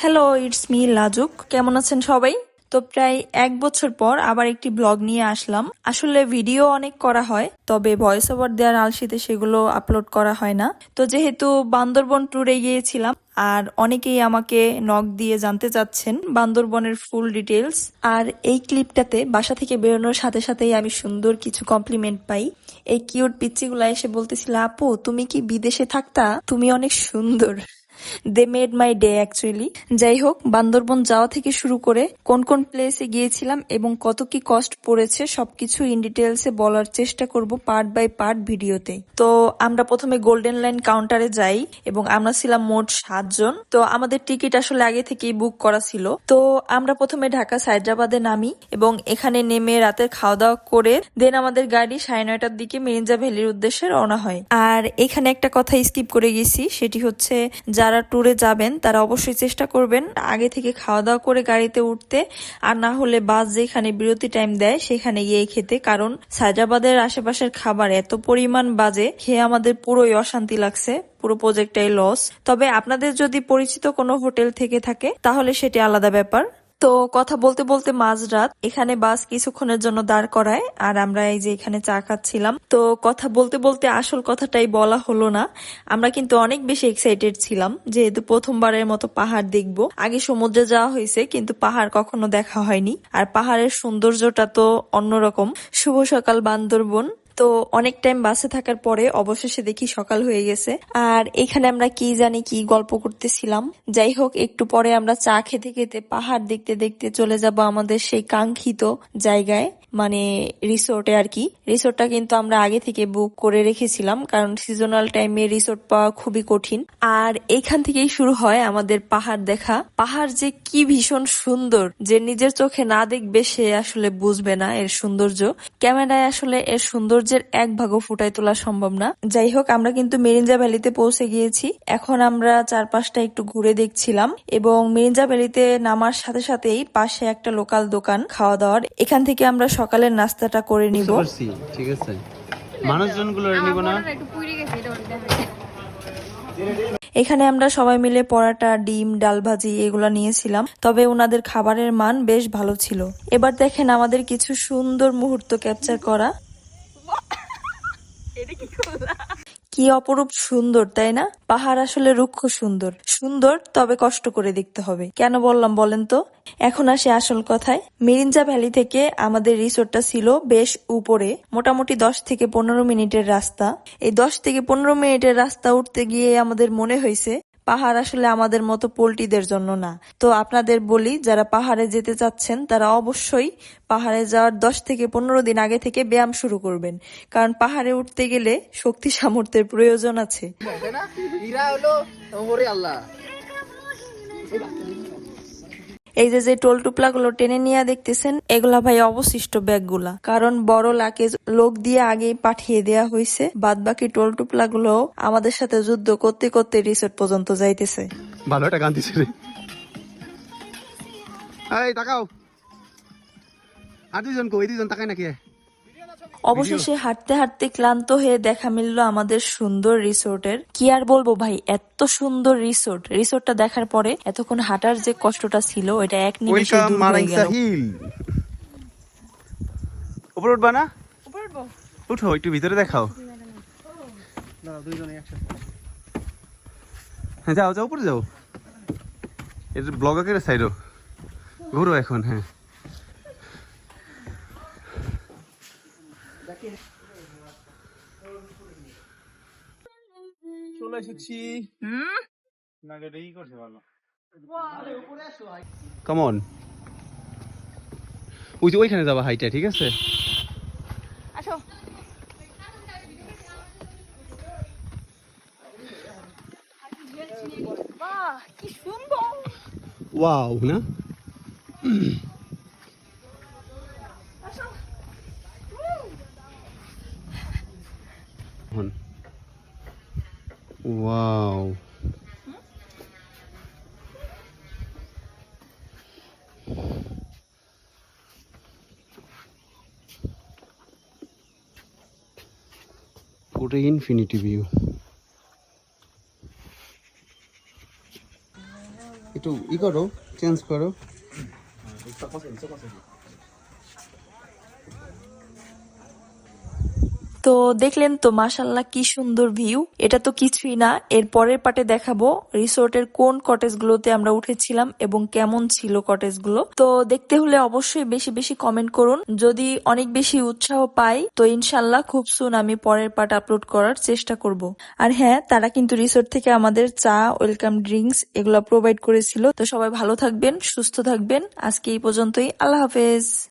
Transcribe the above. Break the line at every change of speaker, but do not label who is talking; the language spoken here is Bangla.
হ্যালো ইটস মি লাজুক কেমন আছেন সবাই? তো প্রায় এক বছর পর আবার একটি ব্লগ নিয়ে আসলাম। আসলে ভিডিও অনেক করা হয়, তবে ভয়েস ওভার দেওয়ার আলসিতে সেগুলো আপলোড করা হয় না। তো যেহেতু বান্দরবন ট্যুরে গিয়েছিলাম, আর অনেকেই আমাকে নখ দিয়ে জানতে চাচ্ছেন বান্দরবনের ফুল ডিটেলস আর এই ক্লিপটাতে বাসা থেকে বেরোনোর সাথে সাথেই আমি সুন্দর কিছু কমপ্লিমেন্ট পাই। এই কিউট পিচ্চিগুলা এসে বলতেছিল, আপু, তুমি কি বিদেশে থাকতা? তুমি অনেক সুন্দর। They made my day actually যাই হোক বান্দরবন যাওয়া থেকে শুরু করে কোন কোন প্লেসে গিয়েছিলাম এবং কত কি কস্ট পড়েছে সবকিছু ইন ডিটেলসে বলার চেষ্টা করব পার্ট বাই পার্ট ভিডিওতে। তো আমরা প্রথমে গোল্ডেন লাইন কাউন্টারে যাই এবং আমরা ছিলাম মোট সাতজন। তো আমাদের টিকিট আসলে আগে থেকেই বুক করা ছিল। তো আমরা প্রথমে ঢাকা সাইদ্রাবাদে নামি এবং এখানে নেমে রাতের খাওয়া দাওয়া করে দেন আমাদের গাড়ি সাড়ে নয়টার দিকে মিরিঞ্জা ভ্যালির উদ্দেশ্যে রওনা হয়। আর এখানে একটা কথা স্কিপ করে গেছি, সেটি হচ্ছে যারা ট্যুরে যাবেন, তারা অবশ্যই চেষ্টা করবেন আগে থেকে খাওয়া দাওয়া করে গাড়িতে উঠতে। আর না হলে বাস যেখানে বিরতি টাইম দেয়, সেখানে গিয়ে খেতে। কারণ সাজাবাদের আশেপাশের খাবার এত পরিমাণ বাজে, খেয়ে আমাদের পুরোই অশান্তি লাগছে, পুরো প্রজেক্টটাই লস তবে আপনাদের যদি পরিচিত কোনো হোটেল থেকে থাকে, তাহলে সেটি আলাদা ব্যাপার। তো কথা বলতে বলতে মাঝরাত, এখানে বাস কিছুক্ষণের জন্য দাঁড় করায়, আর আমরা এই যে এখানে চা খাচ্ছিলাম। তো কথা বলতে বলতে আসল কথাটাই বলা হলো না। আমরা কিন্তু অনেক বেশি এক্সাইটেড ছিলাম, যেহেতু প্রথমবারের মতো পাহাড় দেখব। আগে সমুদ্রে যাওয়া হয়েছে, কিন্তু পাহাড় কখনো দেখা হয়নি। আর পাহাড়ের সৌন্দর্যটা তো অন্যরকম। শুভ সকাল বান্দরবন। তো অনেক টাইম বাসে থাকার পরে অবশেষে দেখি সকাল হয়ে গেছে। আর এখানে আমরা কি জানি কি গল্প করতেছিলাম। যাই হোক, একটু পরে আমরা চা খেতে খেতে পাহাড় দেখতে দেখতে চলে যাব আমাদের সেই কাঙ্ক্ষিত জায়গায় মানে রিসোর্টে আর কি। রিসোর্টটা কিন্তু আমরা আগে থেকে বুক করে রেখেছিলাম, কারণ সিজনাল টাইমে রিসোর্ট পাওয়া খুবই কঠিন। আর এখান থেকেই শুরু হয় আমাদের পাহাড় দেখা। পাহাড় যে কি ভীষণ সুন্দর, যে নিজের চোখে না দেখবে সে আসলে বুঝবে না এর সৌন্দর্য। ক্যামেরায় আসলে এর সৌন্দর্যের এক ভাগও ফুটাই তোলা সম্ভব না। যাই হোক আমরা কিন্তু মেরিঞ্জা ভ্যালিতে পৌঁছে গিয়েছি। এখন আমরা চারপাশটা একটু ঘুরে দেখছিলাম এবং মেরিঞ্জা ভ্যালিতে নামার সাথে সাথেই পাশে একটা লোকাল দোকান খাওয়া দাওয়ার এখান থেকে আমরা সকালের নাস্তাটা করে নিব।
ঠিক আছে। মানুষজন নিব না?
একটু পুড়ে গেছে এটা ওটা দেখা
এখানে আমরা সবাই মিলে পরাটা ডিম ডাল ভাজি এগুলা নিয়েছিলাম তবে ওনাদের খাবারের মান বেশ ভালো ছিল। এবার দেখেন আমাদের কিছু সুন্দর মুহূর্ত ক্যাপচার করা। কি অপরূপ সুন্দর, তাই না? পাহাড় আসলে রুক্ষ সুন্দর। সুন্দর, তবে কষ্ট করে দেখতে হবে। কেন বললাম বলেন তো? এখন আসে আসল কথায়। মিরিঞ্জা ভ্যালি থেকে আমাদের রিসোর্টটা ছিল বেশ উপরে, মোটামুটি দশ থেকে পনেরো মিনিটের রাস্তা। এই দশ থেকে পনেরো মিনিটের রাস্তা উঠতে গিয়ে আমাদের মনে হয়েছে পাহাড় আসলে আমাদের মতো পোলট্রিদের জন্য না। তো আপনাদের বলি, যারা পাহাড়ে যেতে চাচ্ছেন, তারা অবশ্যই পাহাড়ে যাওয়ার দশ থেকে পনেরো দিন আগে থেকে ব্যায়াম শুরু করবেন। কারণ পাহাড়ে উঠতে গেলে শক্তি সামর্থ্যের প্রয়োজন আছে। এই যে যে টোল টুপলা গুলো টেনে নিয়ে দেখতেছেন, এগুলা ভাই অবশিষ্ট ব্যাগগুলা। কারণ বড় লাকেজ লোক দিয়ে আগেই পাঠিয়ে দেয়া হয়েছে বাদ বাকি টোল টুপলা গুলো আমাদের সাথে যুদ্ধ করতে করতে রিসোর্ট পর্যন্ত যাইতেছে।
ভালো একটা গান দিছে রে। এই, তাকাও। আর দুজন কই? দুজন তাকাই নাকি?
অবশেষে হাঁটতে হাঁটতে ক্লান্ত হয়ে দেখা মিলল আমাদের সুন্দর রিসোর্টের। কি আর বলব ভাই এত সুন্দর রিসোর্ট। রিসোর্টটা দেখার পরে এতক্ষণ হাঁটার যে কষ্টটা ছিল এটা এক নিমেষে দূর হয়ে গেল।
উপরে উঠবা না? উঠো একটু ভিতরে দেখাও। হ্যাঁ যাও যাও উপরে যাও। এটা ব্লগাকের সাইডও। ঘুরো এখন হ্যাঁ। চলে এসেছি। কেমন ওই যে ওইখানে যাবা হাইটা ঠিক আছে?
আসো।
ওয়াও না? ওয়াও পুরো ইনফিনিটি ভিউ
একটু ই করো চেঞ্জ করো।
তো দেখলেন তো মাসাল্লাহ কি সুন্দর ভিউ। এটা তো কিছুই না, এর পরের পাটে দেখাবো রিসোর্টের কোন কটেজ গুলোতে আমরা উঠেছিলাম এবং কেমন ছিল কটেজগুলো তো দেখতে হলে অবশ্যই বেশি বেশি কমেন্ট করুন। যদি অনেক বেশি উৎসাহ পাই, তো ইনশাল্লাহ খুব সুন আমি পরের পার্ট আপলোড করার চেষ্টা করব। আর হ্যাঁ তারা কিন্তু রিসোর্ট থেকে আমাদের চা, ওয়েলকাম ড্রিঙ্কস এগুলো প্রোভাইড করেছিল। তো সবাই ভালো থাকবেন, সুস্থ থাকবেন। আজকে এই পর্যন্তই। আল্লাহ হাফেজ।